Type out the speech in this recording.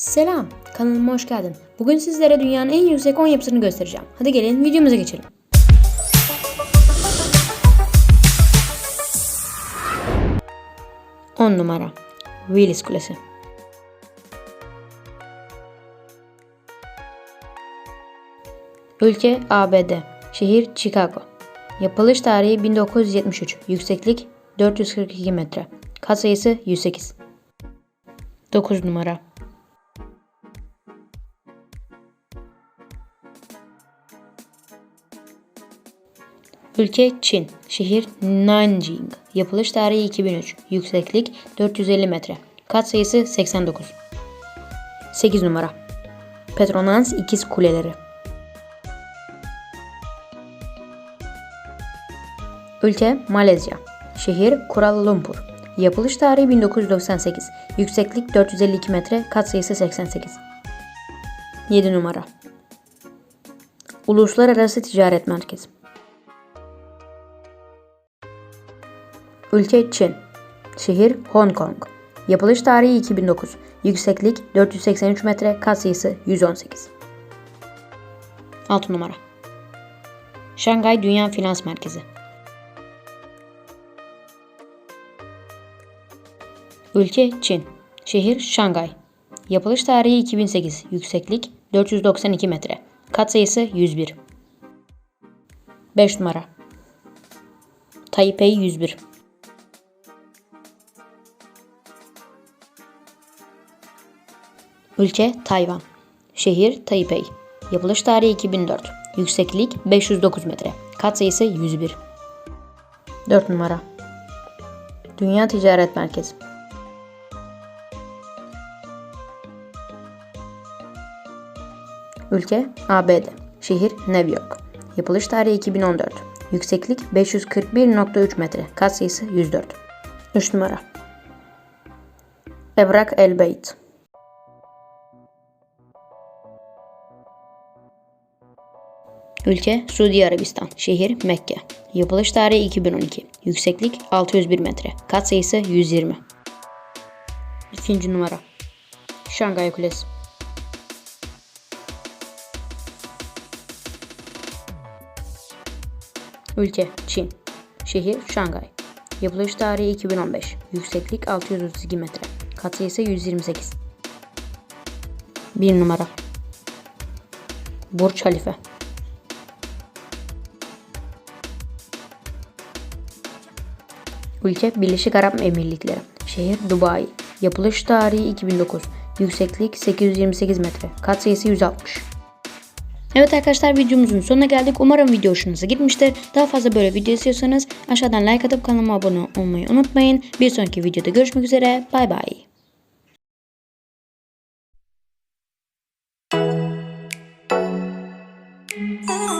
Selam, kanalıma hoş geldin. Bugün sizlere dünyanın en yüksek 10 yapısını göstereceğim. Hadi gelin videomuza geçelim. On numara Willis Kulesi Ülke ABD Şehir Chicago Yapılış tarihi 1973 Yükseklik 442 metre Katsayısı 108 9 numara Ülke Çin. Şehir Nanjing. Yapılış tarihi 2003. Yükseklik 450 metre. Katsayısı 89. 8 numara. Petronas İkiz Kuleleri. Ülke Malezya. Şehir Kuala Lumpur. Yapılış tarihi 1998. Yükseklik 452 metre. Katsayısı 88. 7 numara. Uluslararası Ticaret Merkezi. Ülke Çin. Şehir Hong Kong. Yapılış tarihi 2009. Yükseklik 483 metre, katsayısı 118. 6 numara. Şangay Dünya Finans Merkezi. Ülke Çin. Şehir Şangay. Yapılış tarihi 2008. Yükseklik 492 metre. Katsayısı 101. 5 numara. Taipei 101. Ülke Tayvan. Şehir Taipei. Yapılış tarihi 2004. Yükseklik 509 metre. Katsayısı 101. 4 numara. Dünya Ticaret Merkezi. Ülke ABD. Şehir New York. Yapılış tarihi 2014. Yükseklik 541.3 metre. Katsayısı 104. 3 numara. Ebrak El Beyt. Ülke Suudi Arabistan. Şehir Mekke. Yapılış tarihi 2012. Yükseklik 601 metre. Katsayısı 120. İkinci numara. Şangay Kulesi. Ülke Çin. Şehir Şangay. Yapılış tarihi 2015. Yükseklik 632 metre. Katsayısı 128. 1 numara. Burç Halife. Ülke Birleşik Arap Emirlikleri. Şehir Dubai. Yapılış tarihi 2009. Yükseklik 828 metre. Katsayısı 160. Evet arkadaşlar videomuzun sonuna geldik. Umarım video hoşunuza gitmiştir. Daha fazla böyle video istiyorsanız aşağıdan like atıp kanalıma abone olmayı unutmayın. Bir sonraki videoda görüşmek üzere. Bay bay. Oh